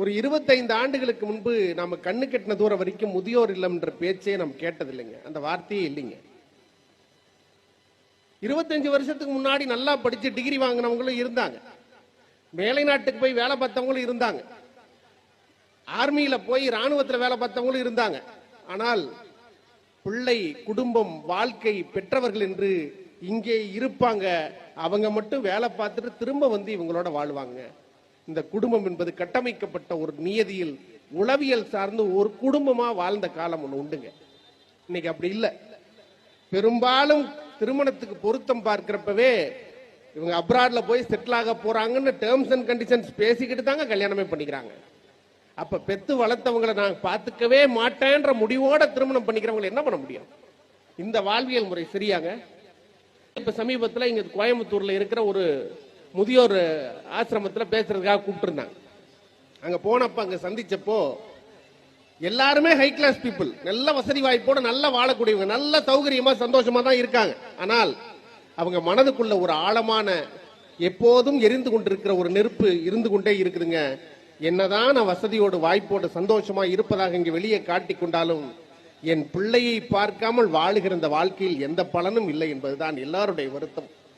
ஒரு இருபத்தைந்து ஆண்டுகளுக்கு முன்பு நாம கண்ணு கட்டின தூரம் வரைக்கும் முதியோர் இல்லம் என்ற பேச்சே நம்ம கேட்டதில்லைங்க. அந்த வார்த்தையே இல்லைங்க. இருபத்தஞ்சு வருஷத்துக்கு முன்னாடி நல்லா படிச்சு டிகிரி வாங்கினவங்களும் இருந்தாங்க. மேலை நாட்டுக்கு போய் வேலை பார்த்தவங்களும் இருந்தாங்க. ஆர்மியில போய் ராணுவத்தில் வேலை பார்த்தவங்களும் இருந்தாங்க. ஆனால் பிள்ளை குடும்பம் வாழ்க்கை பெற்றவர்கள் என்று இங்கே இருப்பாங்க. அவங்க மட்டும் வேலை பார்த்துட்டு திரும்ப வந்து இவங்களோட வாழ்வாங்க. இந்த குடும்பம் என்பது கட்டமைக்கப்பட்ட ஒரு நியதியில் உளவியல் சார்ந்து ஒரு குடும்பமா வாழ்ந்த காலம் ஒன்று உண்டுங்க. இன்னைக்கு அப்படி இல்லை. பெரும்பாலும் திருமணத்துக்கு பொருத்தம் பார்க்கிறப்பவே இவங்க அப்ராட்ல போய் செட்டில் ஆக போறாங்கன்னு டேர்ம்ஸ் அண்ட் கண்டிஷன்ஸ் பேசிக்கிட்டு தாங்க கல்யாணமே பண்ணிக்கிறாங்க. அப்ப பெத்து வளர்த்தவங்களை நான் பார்த்துக்கவே மாட்டேன்ற முடிவோட திருமணம் பண்ணிக்கிறவங்களை என்ன பண்ண முடியும்? இந்த வாழ்வியல் முறை சரியாங்க? இப்ப சமீபத்தில் இங்க கோயம்புத்தூர்ல இருக்கிற ஒரு முதியோர் ஆசிரமத்தில் பேசுறதுக்காக கூப்பிட்டுருந்தாங்க. அங்கே போனப்ப அங்கே சந்திச்சப்போ எல்லாருமே ஹை கிளாஸ் பீப்புள் நல்ல வசதி வாய்ப்போட நல்ல வாழக்கூடியவங்க. நல்ல சௌகரியமா சந்தோஷமா தான் இருக்காங்க. ஆனால் அவங்க மனதுக்குள்ள ஒரு ஆழமான எப்போதும் எரிந்து கொண்டிருக்கிற ஒரு நெருப்பு இருந்து கொண்டே இருக்குதுங்க. என்னதான் நான் வசதியோடு வாய்ப்போடு சந்தோஷமா இருப்பதாக இங்கே வெளியே காட்டிக் கொண்டாலும் என் பிள்ளையை பார்க்காமல் வாழுகிற இந்த வாழ்க்கையில் எந்த பலனும் இல்லை என்பதுதான் எல்லாருடைய வருத்தம்.